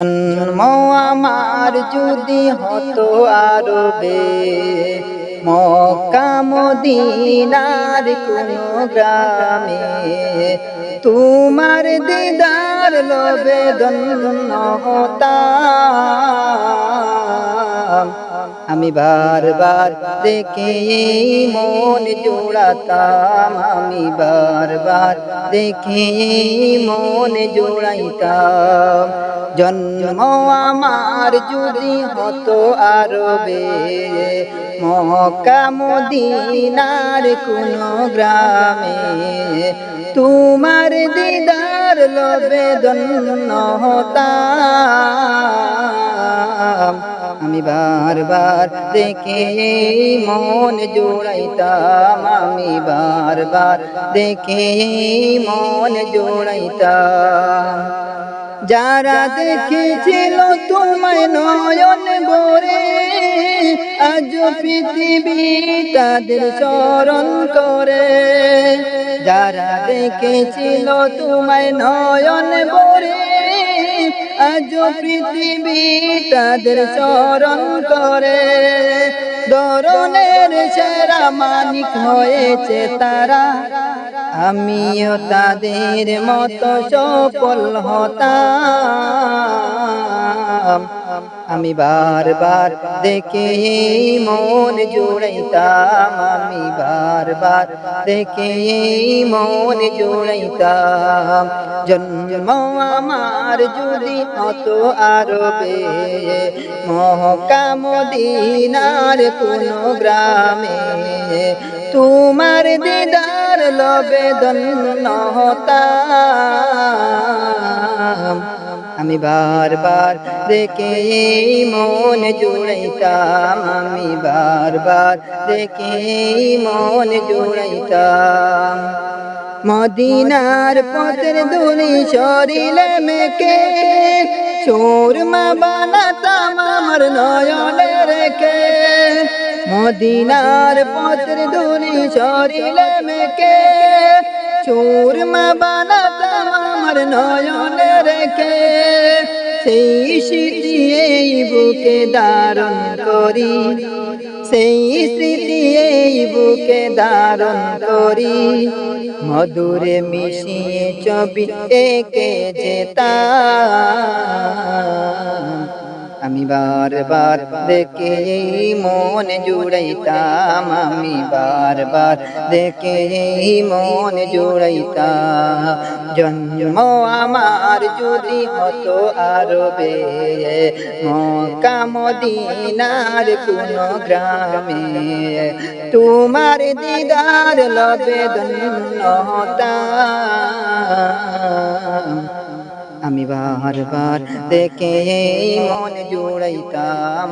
জন্ম আমার যদি হতো আরবে মক্কা মদিনার কোন গ্রামে তোমার দিদার লবে হতাম। আমি বারবার দেখে মন জোড়াতাম। আমি বারবার দেখে মন জোড়াইতাম। জন্ম আমার যদি হতো আরবে, মক্কা মদিনার কোন গ্রামে, তোমার দিদার লবে দন্ন হতাম। আমি বারবার দেখে, মন জোড়াইতাম আমি বারবার দেখে, মন জোড়াইতাম। যারা দেখেছিল তোমায় নয়ন ভরে, আজ পৃথিবী তাদের স্মরণ করে। যারা দেখেছিল তোমায় নয়ন ভরে আজ পৃথিবী তাদের চরণ করে। দরনের সেরা মানিক হয়েছে তারা। আমিও তাদের মতো সফল হতাম। আমি বারবার দেখে মন জোড়াইতাম, আমি বারবার দেখে মন জোড়াইতাম। জন্ম আমার যদি অত আরবে, মহকা মদিনার কোন গ্রামে, তোমার দিদার লবে দন্ন হতাম। আমি বারবার দেখে মন জুড়াইতাম, আমি বারবার দেখে মন জুড়াইতাম। মদিনার পথের দুলি শরীরে মেকে সুরমা বানাতাম আমার নয়নে রেখে। মদিনার পথের দুলি শরীরে মেকে সুরমা বানাতাম আমার নয়নে রেখে। সেই স্মৃতি এই বুকে ধারণ করি। সেই স্মৃতি এই বুকে ধারণ করি। মধুরে মিশিয়ে ছবি একে যেতাম। আমি বারবার দেখে মন জুড়াইতাম, আমি বারবার দেখে মন জুড়াইতাম। জন্ম আমার যদি হতো আরবে মদিনার কোন গ্রামে, তোমার দিদার লবে ধন্য হতাম। আমি বারবার দেখে মন জুড়াইতাম।